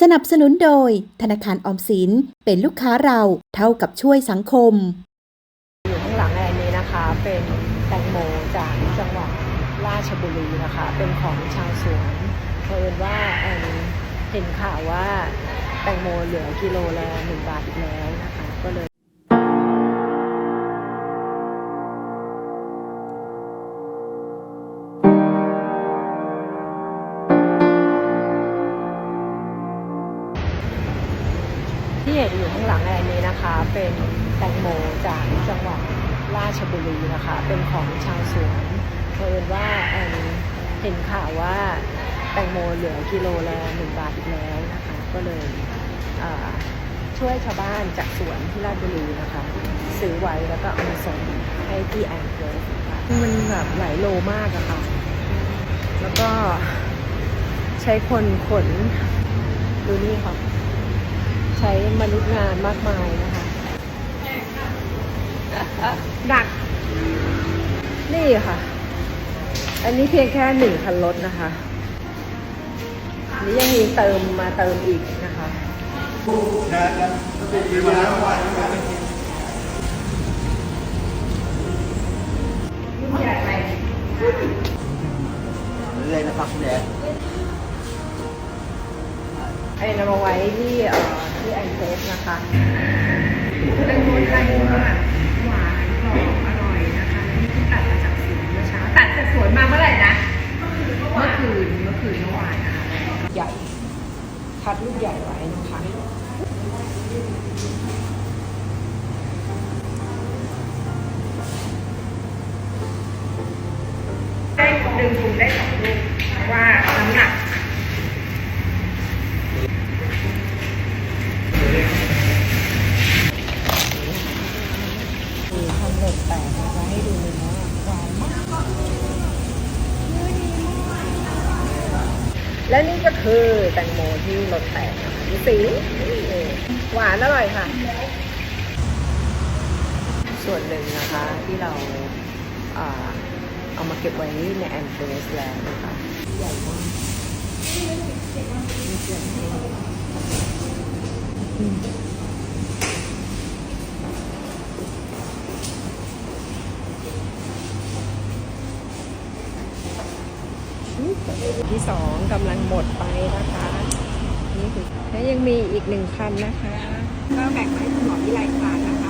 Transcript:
สนับสนุนโดยธนาคารออมสินเป็นลูกค้าเราเท่ากับช่วยสังคม อยู่ข้างหลังอันนี้นะคะ เป็นแตงโมจากจังหวัดราชบุรีนะคะ เป็นของชาวสวนเพิ่นว่าแอนเห็นข่าวว่าแตงโมเหลือกิโลละหนึ่งบาทอีกแล้วนะคะก็เลย ที่เห็นอยู่ข้างหลังแอนนี้นะคะ เป็นแตงโมจากจังหวัดราชบุรีนะคะ เป็นของชาวสวนเพิ่นว่าแอนเห็นข่าวว่าแตงโมเหลือกิโลละหนึ่งบาทอีกแล้วนะคะ ก็เลยช่วยชาวบ้านจากสวนที่ราชบุรีนะคะ ซื้อไว้แล้วก็เอามาส่งให้ที่แอนเกิร์ค่ะมันแบบหลายโลมากอะค่ะ แล้วก็ใช้คนขนดูนี่ค่ะ ใช้มนุษย์งานมากมายนะคะหนัก นี่ค่ะ อันนี้เพียงแค่หนึ่งคันรถนะคะอันนี้ยังมีเติมมาเติมอีกนะคะเลยนะครับคุณแดงไอ้นำมาไว้ที่ เอ่อที่แอนเทสนะคะแตงโมไทยแบบหวานกรอบอร่อยนะคะนี่ที่ตัดมาจากสวนเมื่อเช้าตัดจากสวนมาเมื่อไหร่นะเมื่อคืนเมื่อคืนเมื่อวานนะคะใหญ่คัดลูกใหญ่ไว้นะคะได้ดึงถุงได้สองลูกเพราะว่าน้ำหนัก มีทำเหล็ก แตกนะคะให้ดูเลยนะหวานมากและนี่ก็คือแตงโมที่รสแตกนะคะดูสีนี่หวานอร่อยค่ะ ส่วนหนึ่งนะคะที่เราอ่าเอามาเก็บไว้ในแอนเฟสแล้วนะคะใหญ่มากอืม ที่สองกำลังหมดไปนะคะ นี่คือและยังมีอีกหนึ่งคันนะคะ ก็แบ่งมาให้คุณหมอวิไลทานนะคะ